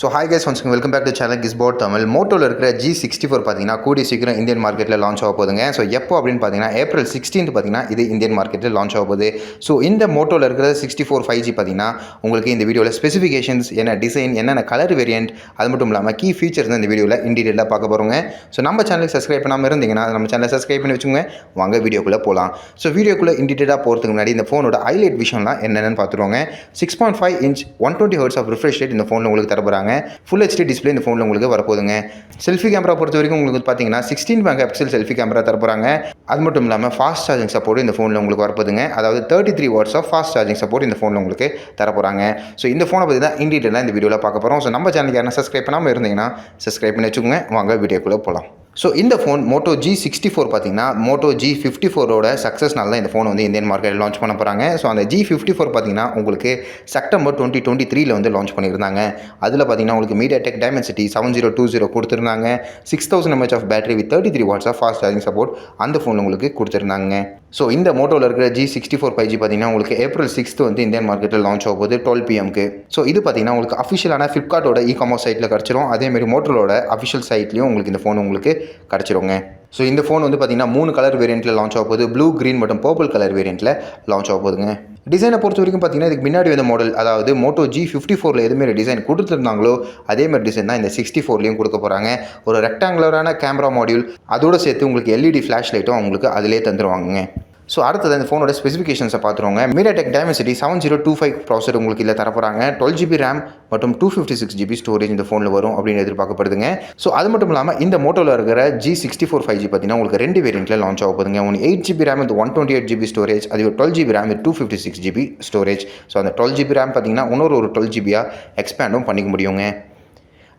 So hi guys once welcome back to channel கிஸ்போர்ட் Tamil மோட்டோவில் இருக்கிற G sixty four பார்த்தீங்கன்னா கூடிய சீக்கிரம் இந்தியன் மார்க்கெட்டில் லான்ச் ஆக போதுங்க ஸோ எப்போ அப்படின்னு பார்த்தீங்கன்னா ஏப்ரல் சிக்ஸ்டீன்த் பார்த்தீங்கன்னா இது இந்தியன் மார்க்கெட்டில் லான்ச் ஆக போகுது. ஸோ இந்த மோட்டோவில் இருக்கிற சிக்ஸ்டி ஃபோர் ஃபைவ் ஜி பார்த்தீங்கன்னா உங்களுக்கு இந்த வீடியோவில் ஸ்பெசிஃபிகேஷன்ஸ் என்ன டிசைன் என்னென்ன கலர் வேரியன்ட் அது மட்டும் இல்லாமல் கீ ஃபீச்சர்ஸ் இந்த வீடியோவில் இன்டீரியலாக பார்க்க போகிறோங்க ஸோ நம்ம சேனலுக்கு சப்ஸ்கிரைப் பண்ணாமல் இருந்தீங்கன்னா நம்ம சேனலை சப்ஸ்கிரைப் பண்ணி வச்சுக்கோங்க. வாங்க வீடியோக்குள்ளே போகலாம் ஸோ வீடியோக்குள்ளே இன்டீரியலாக போகிறதுக்கு முன்னாடி இந்த ஃபோனோட ஹைலைட் விஷயம்லாம் என்னென்னு பார்த்துருவாங்க. Six point five inch one twenty hertz of refresh rate இந்த ஃபோனில் உங்களுக்கு தரப்போகிறாங்க ஃபுல் ஹெச்டி டிஸ்பிளே இந்த ஃபோனில் உங்களுக்கு வரப்போகுதுங்க. செல்ஃபி கேமரா பொறுத்த வரைக்கும் உங்களுக்கு பார்த்தீங்கன்னா sixteen mega pixel selfie camera தரப்போகிறாங்க அது மட்டும் இல்லாமல் ஃபாஸ்ட் சார்ஜிங் சப்போர்ட் இந்த ஃபோனில் உங்களுக்கு வரப்போகுதுங்க. அதாவது thirty three watts of fast charging support இந்த ஃபோனில் உங்களுக்கு தரப்போகிறாங்க ஸோ இந்த ஃபோனை பற்றி தான் இன்டீட்டெயிலாக இந்த வீடியோவில் பார்க்க போகிறோம் ஸோ நம்ம சேனலுக்கு யாரும் சப்ஸ்கிரைப் பண்ணாமல் இருந்தீங்கன்னா சப்ஸ்கிரைப் பண்ணி வச்சுக்கோங்க. வாங்க வீடியோக்குள்ளே போகலாம் ஸோ இந்த phone Moto G sixty four பார்த்தீங்கன்னா மோட்டோ ஜி ஃபிஃப்டி ஃபோரோட சக்ஸஸ்னால தான் இந்த ஃபோன் வந்து இந்தியன் மார்க்கெட்டில் லான்ச் பண்ண போகிறாங்க ஸோ அந்த ஜி ஃபிஃப்டி ஃபோர் பார்த்தீங்கன்னா உங்களுக்கு செப்டம்பர் டுவெண்ட்டி டுவெண்ட்டி த்ரீல வந்து லான்ச் பண்ணியிருந்தாங்க. அதில் பார்த்தீங்கன்னா உங்களுக்கு MediaTek Dimensity seven zero two zero கொடுத்துருந்தாங்க. Six thousand mAh of battery with thirty three watts of fast charging support அந்த ஃபோன் உங்களுக்கு கொடுத்துருந்தாங்க. ஸோ இந்த மோட்டோவில் இருக்கிற G sixty four five G பார்த்தீங்கன்னா உங்களுக்கு ஏப்ரல் சிக்ஸ்த்து வந்து இந்தியன் மார்க்கெட்டில் லான்ச் ஆக போகுது டுவெல் பிஎம்க்கு ஸோ இது பார்த்தீங்கன்னா உங்களுக்கு அஃபிஷியலான ஃப்ளிப்கார்ட்டோட இ காமர்ஸ் சைட்டில் கிடச்சிரும். அதேமாதிரி மோட்டோலோட அஃபிஷியல் சைட்லேயும் உங்களுக்கு இந்த ஃபோன் உங்களுக்கு கிடச்சிருங்க. ஸோ இந்த ஃபோன் வந்து பார்த்தீங்கன்னா மூணு கலர் வேரியண்ட்டில் லான்ச் ஆக போகுது. ப்ளூ க்ரீன் மற்றும் பர்பிள் கலர் வேரியண்ட்டில் லான்ச் ஆக போகுதுங்க. டிசைனை பொறுத்த வரைக்கும் பார்த்தீங்கன்னா இதுக்கு முன்னாடி வந்த மாடல் அதாவது மோட்டோ ஜி ஃபிஃப்டி ஃபோரில் எதுமாரி டிசைன் கொடுத்துருந்தாங்களோ அதேமாதிரி டிசைன் தான் இந்த சிக்ஸ்டி ஃபோர்லேயும் கொடுக்க போகிறாங்க ஒரு ரெக்டாங்குலரான கேமரா மாடியூல் அதோடு சேர்த்து உங்களுக்கு எல்இடி ஃப்ளாஷ் லைட்டும் அவங்களுக்கு அதிலே தந்துருவாங்க ஸோ அடுத்தது இந்த ஃபோனோட ஸ்பெசிஃபிகேஷன்ஸை பார்த்துருவாங்க. MediaTek Dimensity seven zero two five processor உங்களுக்கு இல்லை தரப்போகிறாங்க டுவெல் ஜிபி ரேம் மற்றும் two fifty six GB storage இந்த ஃபோனில் வரும் அப்படின்னு எதிர்பார்க்கப்படுதுங்க. ஸோ அது மட்டும் இல்லாமல் இந்த மோட்டோவில் இருக்கிற G sixty four five G பார்த்தீங்கன்னா உங்களுக்கு ரெண்டு வேரியண்ட்டில் லான்ச் ஆக போதுங்க ஒன்று eight GB RAM with one twenty eight GB storage அது twelve GB RAM with two fifty six GB storage so அந்த டுவெல் ஜிபி ரேம் பார்த்தீங்கன்னா இன்னொரு ஒரு டுவெல் ஜிபியாக எக்ஸ்பேண்டும் பண்ணிக்க முடியுங்க.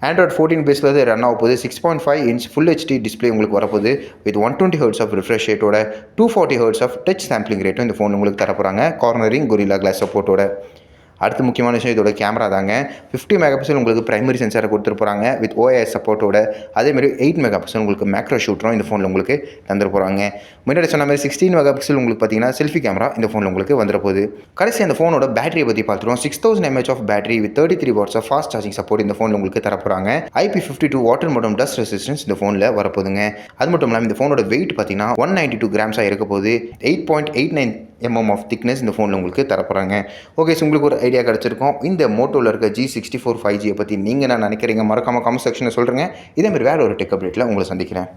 ஆண்ட்ராய்ட் ஃபோர்டீன் பேஸில் வந்து ரன் ஆக போகுது. Six point five inch full HD display உங்களுக்கு வரப்போகுது. With one twenty hertz of refresh ரேட்டோட two forty hertz of touch sampling ரேட்டும் இந்த ஃபோன் உங்களுக்கு தரப்போகிறாங்க கார்னரிங் கொரிலா கிளாஸ் சப்போர்ட்டோட அடுத்த முக்கியமான விஷயம் இதோட கேமரா தாங்க. ஃபிஃப்டி மெகா பிக்சல் உங்களுக்கு பிரைமரி சென்சாரை கொடுத்துருப்பாங்க வித் ஓஎஸ் சப்போர்ட்டோட அதேமாதிரி எயிட் மெகா பிக்சல் உங்களுக்கு மேக்ரோ ஷூட்டரும் இந்த ஃபோனில் உங்களுக்கு தந்துட்டு போகிறாங்க முன்னாடி சொன்ன மாதிரி சிக்ஸ்டீன் மெகா பிக்சல் உங்களுக்கு பார்த்தீங்கன்னா செல்ஃபி கேமரா இந்த ஃபோனில் உங்களுக்கு வந்துட போகுது. கடைசி அந்த ஃபோனோட பேட்டரியை பற்றி பார்த்துருவோம். Six thousand mAh of battery with thirty three watts of fast charging support இந்த ஃபோனில் உங்களுக்கு தரப்போகிறாங்க ஐபி ஃபிஃப்டி டூ வாட்டர் மோடம் டஸ்ட் ரெசிஸ்டன்ஸ் இந்த ஃபோனில் வரப்போகுதுங்க. அது மட்டும் இல்லாமல் இந்த ஃபோனோட வெயிட் பார்த்தீங்கன்னா ஒன் நைன்ட்டி டூ கிராம்ஸாக இருக்க போகுது. Eight point eight nine mm of thickness இந்த ஃபோனில் உங்களுக்கு தரப்போகிறாங்க ஓகே ஸோ உங்களுக்கு ஒரு ஐடியா கிடச்சிருக்கும். இந்த மோட்டோவில் இருக்க ஜி சிக்ஸ்டி ஃபோர் ஃபைவ் ஜியை பற்றி நீங்கள் என்ன நினைக்கிறீங்க? மறக்காமல் கமெண்ட் செக்ஷனில் சொல்கிறேங்க இதேமாதிரி வேறு ஒரு டெக் அப்டேட்டில் உங்களை சந்திக்கிறேன்.